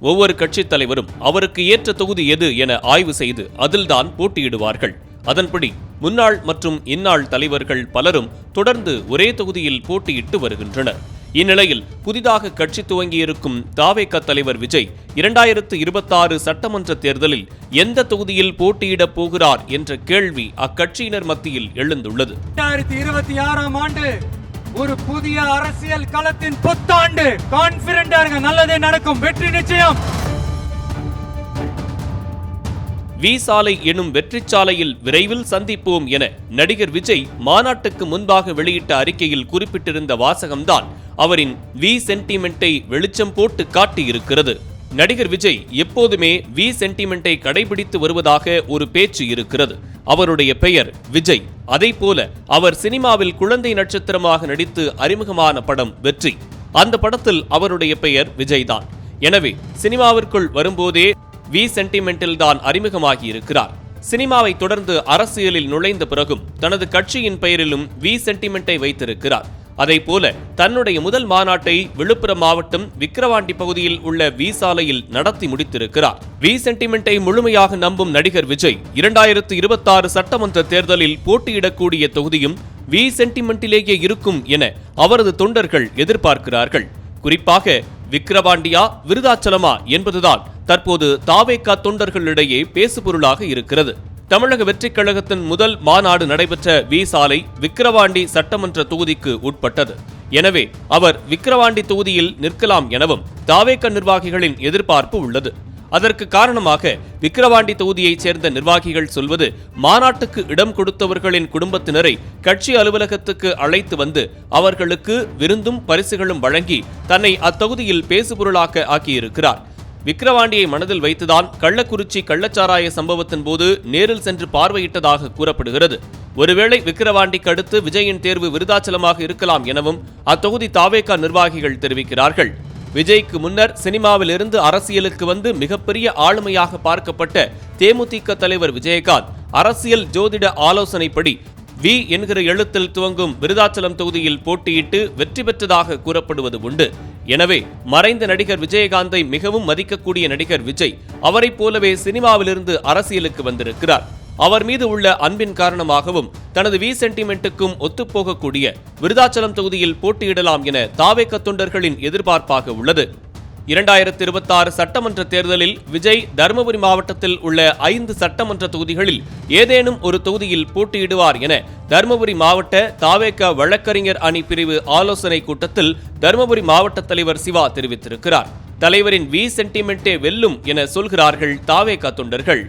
ஒவ்வொரு கட்சித் தலைவரும் அவருக்கு ஏற்ற தொகுதி எது என ஆய்வு செய்து அதில்தான் போட்டியிடுவார்கள். அதன்படி முன்னாள் மற்றும் இந்நாள் தலைவர்கள் பலரும் தொடர்ந்து ஒரே தொகுதியில் போட்டியிட்டு வருகின்றனர். இந்நிலையில் புதிதாக கட்சி துவங்கியிருக்கும் தாவேக தலைவர் விஜய் இரண்டாயிரத்து இருபத்தாறு சட்டமன்ற தேர்தலில் எந்த தொகுதியில் போட்டியிடப் போகிறார் என்ற கேள்வி அக்கட்சியினர் மத்தியில் எழுந்துள்ளது. இரண்டாயிரத்தி இருபத்தி ஆறாம் ஆண்டு ஒரு புதிய அரசியல் களத்தின் புத்தாண்டு. கான்பிடண்டா இருங்க. நல்லதே நடக்கும். வெற்றி நிச்சயம். வி சாலை எனும் வெற்றிச்சாலையில் விரைவில் சந்திப்போம் என நடிகர் விஜய் மாநாட்டுக்கு முன்பாக வெளியிட்ட அறிக்கையில் குறிப்பிட்டிருந்த வாசகம்தான் அவரின் வி சென்டிமெண்ட்டை வெளிச்சம் போட்டு காட்டியிருக்கிறது. நடிகர் விஜய் எப்போதுமே வி சென்டிமெண்ட்டை கடைபிடித்து வருவதாக ஒரு பேச்சு இருக்கிறது. அவருடைய பெயர் விஜய். அதை போல அவர் சினிமாவில் குழந்தை நட்சத்திரமாக நடித்து அறிமுகமான படம் வெற்றி. அந்த படத்தில் அவருடைய பெயர் விஜய்தான் எனவே சினிமாவிற்குள் வரும்போதே வி சென்டிமெண்டில் தான் அறிமுகமாகி இருக்கிறார். சினிமாவை தொடர்ந்து அரசியலில் நுழைந்த பிறகும் தனது கட்சியின் பெயரிலும் வி சென்டிமெண்டை வைத்திருக்கிறார். போல தன்னுடைய முதல் மாநாட்டை விழுப்புரம் மாவட்டம் விக்கிரவாண்டி பகுதியில் உள்ள வி சாலையில் நடத்தி முடித்திருக்கிறார். வி சென்டிமெண்டை முழுமையாக நம்பும் நடிகர் விஜய் இரண்டாயிரத்து இருபத்தாறு சட்டமன்ற தேர்தலில் போட்டியிடக்கூடிய தொகுதியும் வி சென்டிமெண்டிலேயே இருக்கும் என அவரது தொண்டர்கள் எதிர்பார்க்கிறார்கள். குறிப்பாக விக்கிரவாண்டியா விருதாச்சலமா என்பதுதான் தற்போது தாவேகா தொண்டர்களிடையே பேசுபொருளாக இருக்கிறது. தமிழக வெற்றிக் கழகத்தின் முதல் மாநாடு நடைபெற்ற வி சாலை விக்கிரவாண்டி சட்டமன்ற தொகுதிக்கு உட்பட்டது. எனவே அவர் விக்கிரவாண்டி தொகுதியில் நிற்கலாம் எனவும் தாவேக நிர்வாகிகளின் எதிர்பார்ப்பு உள்ளது. அதற்கு காரணமாக விக்கிரவாண்டி தொகுதியைச் சேர்ந்த நிர்வாகிகள் சொல்வது மாநாட்டுக்கு இடம் கொடுத்தவர்களின் குடும்பத்தினரை கட்சி அலுவலகத்துக்கு அழைத்து வந்து அவர்களுக்கு விருந்தும் பரிசுகளும் வழங்கி தன்னை அத்தொகுதியில் பேசுபொருளாக்க ஆக்கியிருக்கிறார். விக்கிரவாண்டியை மனதில் வைத்துதான் கள்ளக்குறிச்சி கள்ளச்சாராய சம்பவத்தின் போது நேரில் சென்று பார்வையிட்டதாக கூறப்படுகிறது. ஒருவேளை விக்கிரவாண்டிக்கு அடுத்து விஜயின் தேர்வு விருதாச்சலமாக இருக்கலாம் எனவும் அத்தொகுதி தாவேகா நிர்வாகிகள் தெரிவிக்கிறார்கள். விஜய்க்கு முன்னர் சினிமாவில் இருந்து அரசியலுக்கு வந்து மிகப்பெரிய ஆளுமையாக பார்க்கப்பட்ட தேமுதிக தலைவர் விஜயகாந்த் அரசியல் ஜோதிட ஆலோசனைப்படி வி என்கிற எழுத்தில் துவங்கும் விருதாச்சலம் தொகுதியில் போட்டியிட்டு வெற்றி பெற்றதாக கூறப்படுவது உண்டு. எனவே மறைந்த நடிகர் விஜயகாந்தை மிகவும் மதிக்கக்கூடிய நடிகர் விஜய் அவரைப் போலவே சினிமாவிலிருந்து அரசியலுக்கு வந்திருக்கிறார். அவர் மீது உள்ள அன்பின் காரணமாகவும் தனது வி சென்டிமெண்ட்டுக்கும் ஒத்துப்போகக்கூடிய விருதாச்சலம் தொகுதியில் போட்டியிடலாம் என தாவேக்க தொண்டர்களின் எதிர்பார்ப்பாக உள்ளது. இரண்டாயிரத்தி இருபத்தாறு சட்டமன்ற தேர்தலில் விஜய் தருமபுரி மாவட்டத்தில் உள்ள ஐந்து சட்டமன்ற தொகுதிகளில் ஏதேனும் ஒரு தொகுதியில் போட்டியிடுவார் என தருமபுரி மாவட்ட தாவேக வழக்கறிஞர் அணி பிரிவு ஆலோசனை கூட்டத்தில் தருமபுரி மாவட்ட தலைவர் சிவா தெரிவித்திருக்கிறார். தலைவரின் வி சென்டிமெண்டே வெல்லும் என சொல்கிறார்கள் தாவேக தொண்டர்கள்.